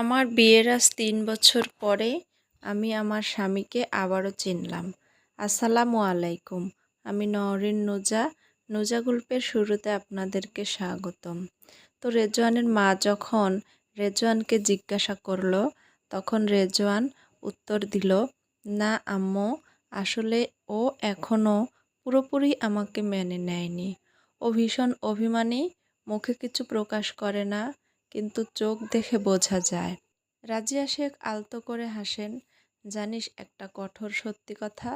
আমার বিয়ের আজ তিন বছর পরে আমি আমার স্বামীকে আবারও চিনলাম। আসসালামু আলাইকুম, আমি নওরিন নুজা। নুজা গল্পের শুরুতে আপনাদেরকে স্বাগতম। তো রেজওয়ানের মা যখন রেজওয়ানকে জিজ্ঞাসা করল, তখন রেজওয়ান উত্তর দিল, না আম্মু, আসলে ও এখনও পুরোপুরি আমাকে মেনে নেয়নি। ও ভীষণ অভিমানী, মুখে কিছু প্রকাশ করে না। কিন্তু চোখ দেখে বোঝা যায়। রাজিয়া শেখ আলতো করে হাসেন, জানিস একটা কঠোর সত্যি কথা?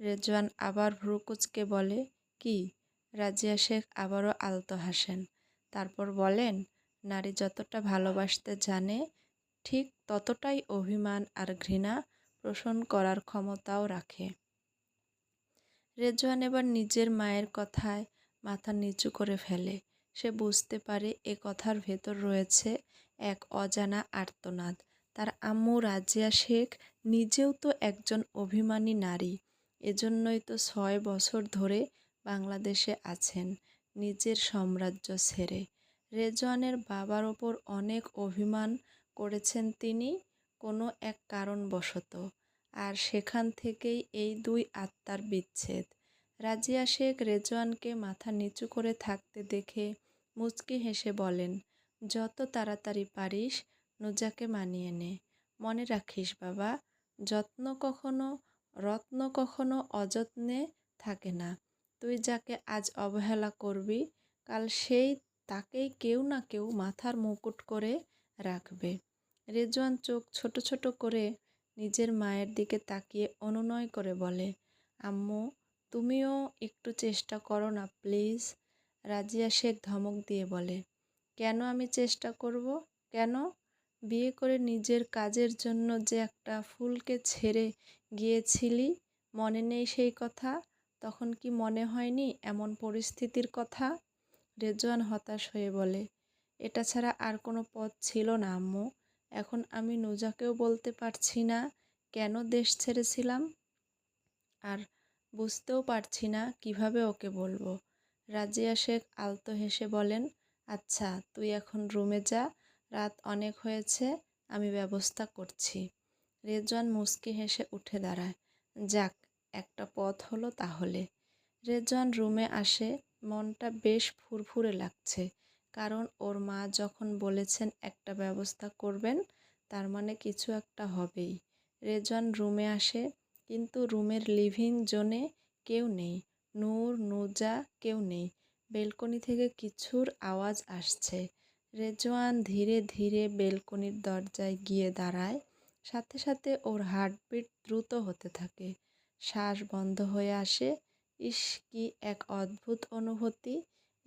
রেজওয়ান আবার ভ্রুকুচকে বলে, কি? রাজিয়া শেখ আবারও আলতো হাসেন, তারপর বলেন, নারী যতটা ভালোবাসতে জানে, ঠিক ততটাই অভিমান আর ঘৃণা পোষণ করার ক্ষমতাও রাখে। রেজওয়ান এবার নিজের মায়ের কথায় মাথা নিচু করে ফেলে সে বুঝতে পারে এ কথার ভেতর রয়েছে এক অজানা আর্তনাদ। তার আম্মু রাজিয়া শেখ নিজেও তো একজন অভিমানী নারী, এজন্যই তো ছয় বছর ধরে বাংলাদেশে আছেন, নিজের সাম্রাজ্য ছেড়ে। রেজওয়ানের বাবার ওপর অনেক অভিমান করেছেন তিনি কোনো এক কারণবশত, আর সেখান থেকেই এই দুই আত্মার বিচ্ছেদ। রাজিয়া শেখ রেজওয়ানকে মাথা নিচু করে থাকতে দেখে মুচকি হেসে বলেন, যত তাড়াতাড়ি পারিস, নুজাকে মানিয়ে নে। মনে রাখিস বাবা, যত্ন কখনো, রত্ন কখনো অযত্নে থাকে না। তুই যাকে আজ অবহেলা করবি, কাল সেই তাকেই কেউ না কেউ মাথার মুকুট করে রাখবে। রেজওয়ান চোখ ছোট ছোট করে নিজের মায়ের দিকে তাকিয়ে অনুনয় করে বলে, আম্মু, তুমিও একটু চেষ্টা করো না, প্লিজ। রাজিয়া শেখ ধমক দিয়ে বলে, কেন আমি চেষ্টা করব? কেন? বিয়ে করে নিজের কাজের জন্য যে একটা ফুলকে ছেড়ে গিয়েছিলি, মনে নেই সেই কথা? তখন কি মনে হয়নি এমন পরিস্থিতির কথা? রেজওয়ান হতাশ হয়ে বলে, এটা ছাড়া আর কোনো পথ ছিল না, আম্মু। এখন আমি নুজাকেও বলতে পারছি না কেন দেশ ছেড়েছিলাম। আর বুঝতেও পারছি না কীভাবে ওকে বলব। রাজিয়া শেখ আলতো হেসে বলেন আচ্ছা তুই এখন রুমে যা, রাত অনেক হয়েছে, আমি ব্যবস্থা করছি। রেজওয়ান মুস্কি হেসে উঠে দাঁড়ায়, যাক, একটা পথ হলো তাহলে। রেজওয়ান রুমে আসে, মনটা বেশ ফুরফুরে লাগছে, কারণ ওর মা যখন বলেছেন একটা ব্যবস্থা করবেন, তার মানে কিছু একটা হবেই। রেজওয়ান রুমে আসে, কিন্তু রুমের লিভিং জোনে কেউ নেই নূর, নুজা কেউ নেই। বেলকনি থেকে কিছুর আওয়াজ আসছে। রেজওয়ান ধীরে ধীরে বেলকনির দরজায় গিয়ে দাঁড়ায়। সাথে সাথে ওর হার্টবিট দ্রুত হতে থাকে। শ্বাস বন্ধ হয়ে আসে। ইস, কি এক অদ্ভুত অনুভূতি।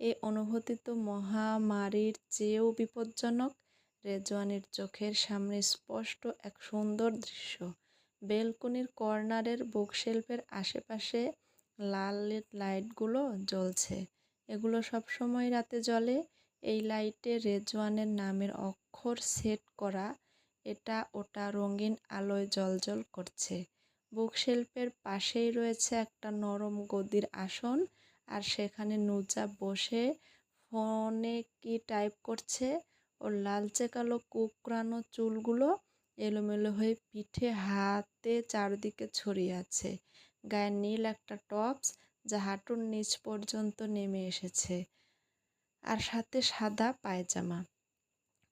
এই অনুভূতি তো মহামারীর চেয়েও বিপজ্জনক। রেজওয়ানের চোখের সামনে স্পষ্ট এক সুন্দর দৃশ্য। বেলকনির কর্নারের বুকশেলফের আশেপাশে লাল লাইটগুলো জ্বলছে। এগুলো সব সময় রাতে জ্বলে। এই লাইটে রেজওয়ানের নামের অক্ষর সেট করা। এটা ওটা রঙিন আলোয় জলজল করছে। বুকশেলফের পাশেই রয়েছে একটা নরম গদির আসন আর সেখানে নুজা বসে ফোনে কি টাইপ করছে। ওর লালচে কালো কুকরানো চুলগুলো এলোমেলো হয়ে পিঠে হাতে চারদিকে ছড়িয়ে আছে। গায়ে নীল একটা টপস যা হাঁটুর নিচ পর্যন্ত নেমে এসেছে। আর সাথে সাদা পায়জামা।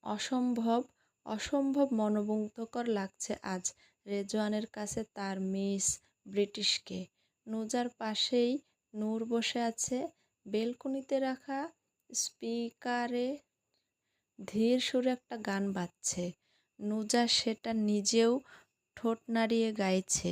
অসম্ভব অসম্ভব মনোমুগ্ধকর লাগছে আজ রেজওয়ানের কাছে তার মিস ব্রিটিশকে। নুজার পাশেই নূর বসে আছে, বেলকনিতে রাখা স্পিকারে ধীর সুরে একটা গান বাজছে। নুজা সেটা নিজেও ঠোঁট নাড়িয়ে গাইছে।